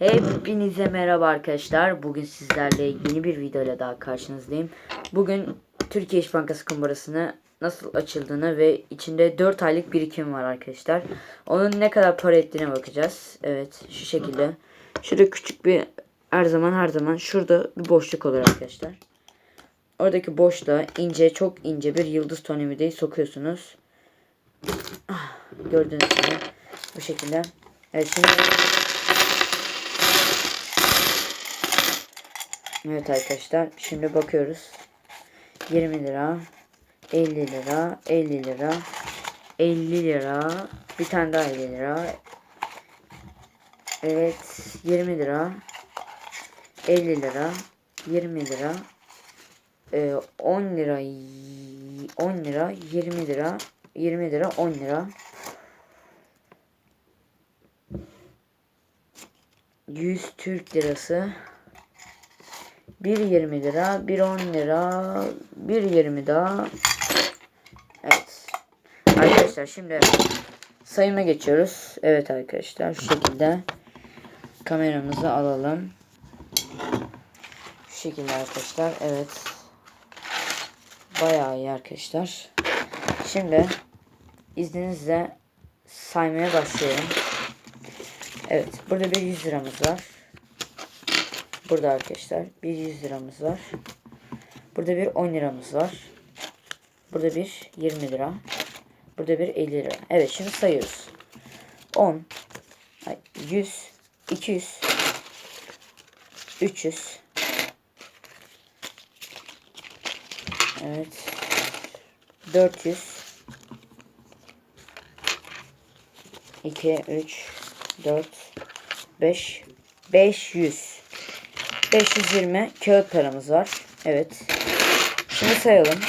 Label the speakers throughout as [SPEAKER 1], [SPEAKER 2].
[SPEAKER 1] Hepinize merhaba arkadaşlar. Bugün sizlerle yeni bir videoyla daha karşınızdayım. Bugün Türkiye İş Bankası kumbarasını nasıl açıldığını ve içinde 4 aylık birikim var arkadaşlar. Onun ne kadar para ettiğine bakacağız. Evet şu şekilde. Şurada küçük bir her zaman her zaman şurada bir boşluk olur arkadaşlar. Oradaki boşluğa ince çok ince bir yıldız tornavidayı sokuyorsunuz. Ah, gördüğünüz gibi bu şekilde. Evet şimdi Evet arkadaşlar şimdi bakıyoruz. 20 lira, 50 lira, 50 lira, 50 lira, bir tane daha 50 lira. Evet 20 lira, 50 lira, 20 lira, e, 10 lira, 10 lira, 20 lira, 20 lira, 10 lira. 100 Türk lirası. 1.20 lira, 1.10 lira, 1.20 daha. Evet. Arkadaşlar şimdi sayıma geçiyoruz. Evet arkadaşlar şu şekilde kameramızı alalım. Şu şekilde arkadaşlar. Evet. Bayağı iyi arkadaşlar. Şimdi izninizle saymaya başlıyorum. Evet. Burada bir 100 liramız var. Burada arkadaşlar bir 100 liramız var. Burada bir 10 liramız var. Burada bir 20 lira. Burada bir 50 lira. Evet şimdi sayıyoruz. 10 100 200 300 Evet 400 2 3 4 5 500 520 kağıt paramız var. Evet. Şimdi sayalım.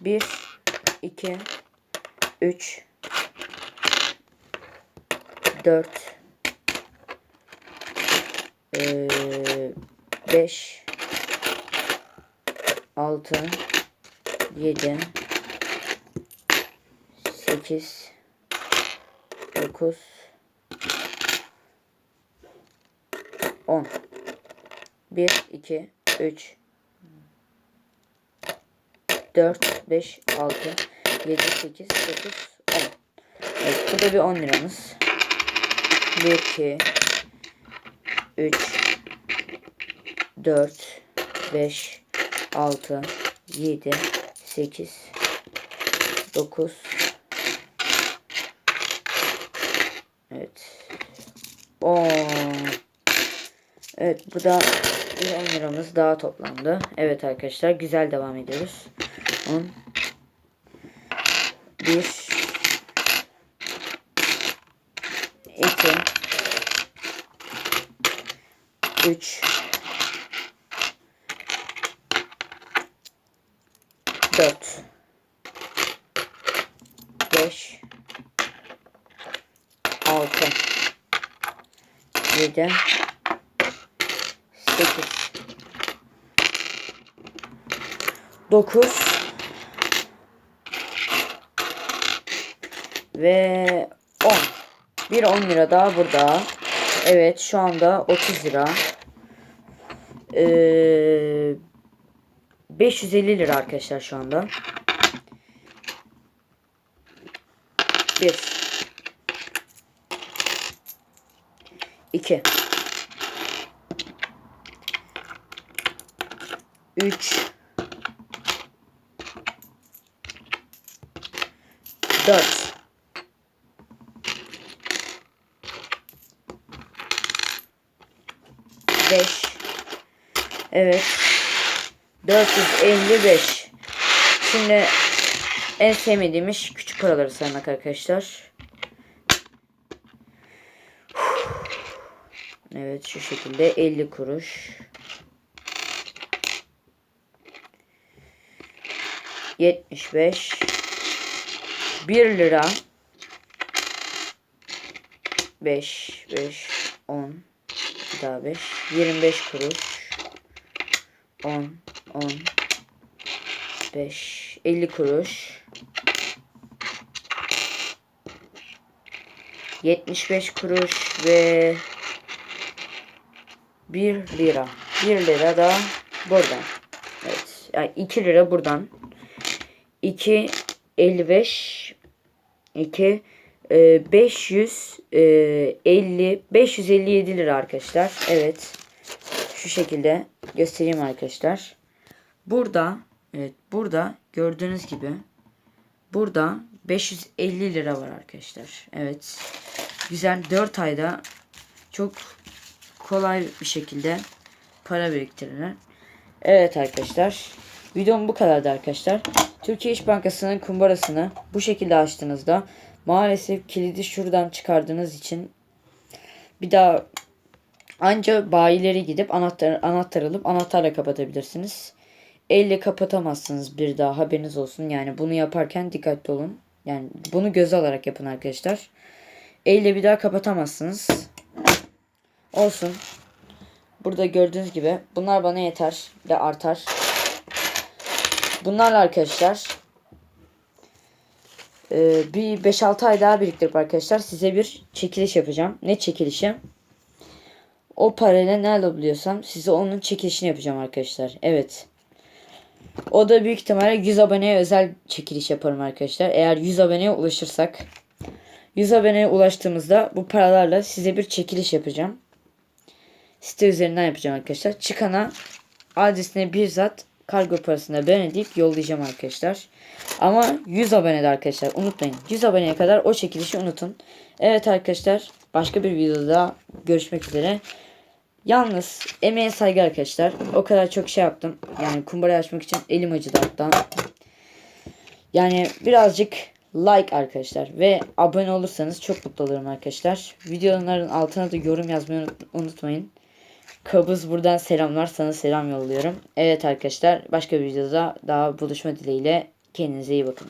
[SPEAKER 1] 1 2 3 4 5 6 7 8 9 10 1, 2, 3, 4, 5, 6, 7, 8, 9, 10. Evet burada bir 10 liramız. 1, 2, 3, 4, 5, 6, 7, 8, 9, Evet. 10. Evet bu da bir 10 liramız daha toplandı. Evet arkadaşlar güzel devam ediyoruz. 10 1 2 3 4 5 6 7 8 9 ve 10 bir 10 lira daha burada. Evet şu anda 30 lira. Ee, 550 lira arkadaşlar şu anda. 1 2 3 4 5 Evet. 455 Şimdi en sevmediğim iş küçük paraları saymak arkadaşlar. Evet şu şekilde 50 kuruş. 75 1 lira 5 5 10 bir daha 5 25 kuruş 10 10 5 50 kuruş 75 kuruş ve 1 lira. 1 lira da buradan. Evet. Yani 2 lira buradan. 2 55 2 e, 500 e, 50 557 lira arkadaşlar. Evet. Şu şekilde göstereyim arkadaşlar. Burada evet burada gördüğünüz gibi burada 550 lira var arkadaşlar. Evet. Güzel 4 ayda çok kolay bir şekilde para biriktirirler. Evet arkadaşlar. Videom bu kadardı arkadaşlar. Türkiye İş Bankası'nın kumbarasını bu şekilde açtığınızda maalesef kilidi şuradan çıkardığınız için bir daha anca bayilere gidip anahtar anahtar alıp anahtarla kapatabilirsiniz. Elle kapatamazsınız bir daha haberiniz olsun. Yani bunu yaparken dikkatli olun. Yani bunu göze alarak yapın arkadaşlar. Elle bir daha kapatamazsınız. Olsun. Burada gördüğünüz gibi bunlar bana yeter ve artar. Bunlarla arkadaşlar e, bir 5-6 ay daha biriktirip arkadaşlar size bir çekiliş yapacağım. Ne çekilişi? O parayla ne alabiliyorsam size onun çekilişini yapacağım arkadaşlar. Evet. O da büyük ihtimalle 100 aboneye özel çekiliş yaparım arkadaşlar. Eğer 100 aboneye ulaşırsak 100 aboneye ulaştığımızda bu paralarla size bir çekiliş yapacağım. Site üzerinden yapacağım arkadaşlar. Çıkana adresine bizzat kargo parasını ben ödeyip yollayacağım arkadaşlar. Ama 100 abonede arkadaşlar unutmayın. 100 aboneye kadar o çekilişi unutun. Evet arkadaşlar başka bir videoda görüşmek üzere. Yalnız emeğe saygı arkadaşlar. O kadar çok şey yaptım. Yani kumbarayı açmak için elim acıdı hatta. Yani birazcık like arkadaşlar ve abone olursanız çok mutlu olurum arkadaşlar. Videoların altına da yorum yazmayı unut- unutmayın. Kabız buradan selamlar sana selam yolluyorum. Evet arkadaşlar başka bir videoda daha buluşma dileğiyle kendinize iyi bakın.